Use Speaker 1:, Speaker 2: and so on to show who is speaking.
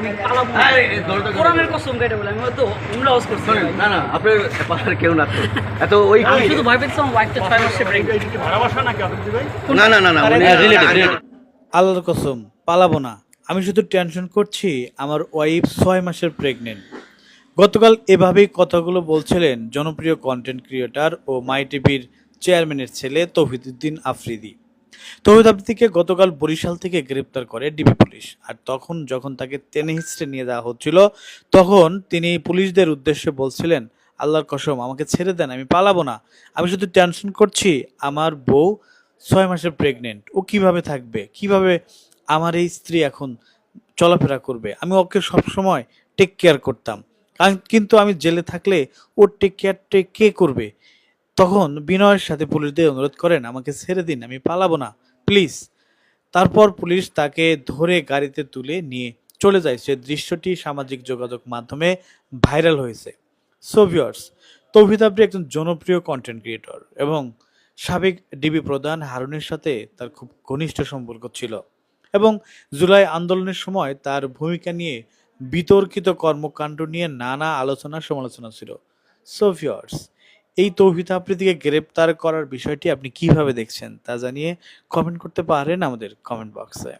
Speaker 1: আমি পালাবো না।
Speaker 2: আরে, এই দরজা-
Speaker 1: কোরআনের কসম কেটে বলে আমি হয়তো উমরা হাউস করছি।
Speaker 2: না না আপনার পাশার কেউ না এত ওই
Speaker 1: আমি শুধু ভয় পেয়েছি ওয়াইফটা ছয় মাসে প্রেগনেন্ট
Speaker 2: না না না না
Speaker 3: আল্লাহর কসম পালাবো না। আমি শুধু টেনশন করছি আমার ওয়াইফ ছয় মাসের প্রেগনেন্ট গতকাল এভাবেই কথাগুলো বলছিলেন জনপ্রিয় কন্টেন্ট ক্রিয়েটর ও মাই টিভির চেয়ারম্যানের ছেলে তৌহিদুদ্দিন আফ্রিদি। তৌহিদ আফ্রিদিকে গতকাল বরিশাল থেকে গ্রেপ্তার করে ডিবি পুলিশ। আর তখন যখন তাকে টেনে হিস্ট্রে নিয়ে যাওয়া হচ্ছিল, তখন তিনি পুলিশদের উদ্দেশ্যে বলছিলেন, আল্লাহর কসম, আমাকে ছেড়ে দেন, আমি পালাবো না। আমি শুধু টেনশন করছি, আমার বউ ছয় মাসের প্রেগনেন্ট ও কীভাবে থাকবে? কীভাবে আমার এই স্ত্রী এখন চলাফেরা করবে? আমি ওকে সবসময় টেক কেয়ার করতাম। কিন্তু আমি জেলে থাকলে ওর টেক কেয়ারটা কে করবে? তখন বিনয়ের সাথে পুলিশদের অনুরোধ করেন, আমাকে ছেড়ে দিন, আমি পালাবো না। প্লিজ। তারপর পুলিশ তাকে ধরে গাড়িতে তুলে নিয়ে চলে যায়। সে দৃশ্যটি সামাজিক যোগাযোগ মাধ্যমে ভাইরাল হয়েছে। সোভিয়ার্স তৌহিদ আবরি একজন জনপ্রিয় কন্টেন্ট ক্রিয়েটর এবং সাবেক ডিবি প্রধান হারুনের সাথে তার খুব ঘনিষ্ঠ সম্পর্ক ছিল এবং জুলাই আন্দোলনের সময় তার ভূমিকা নিয়ে বিতর্কিত কর্মকাণ্ড নিয়ে নানা আলোচনা সমালোচনা ছিল সোভিয়ার্স এই তৌহিদ আফ্রিদিকে গ্রেপ্তার করার বিষয়টি আপনি কীভাবে দেখছেন তা জানিয়ে কমেন্ট করতে পারেন আমাদের কমেন্ট বক্সে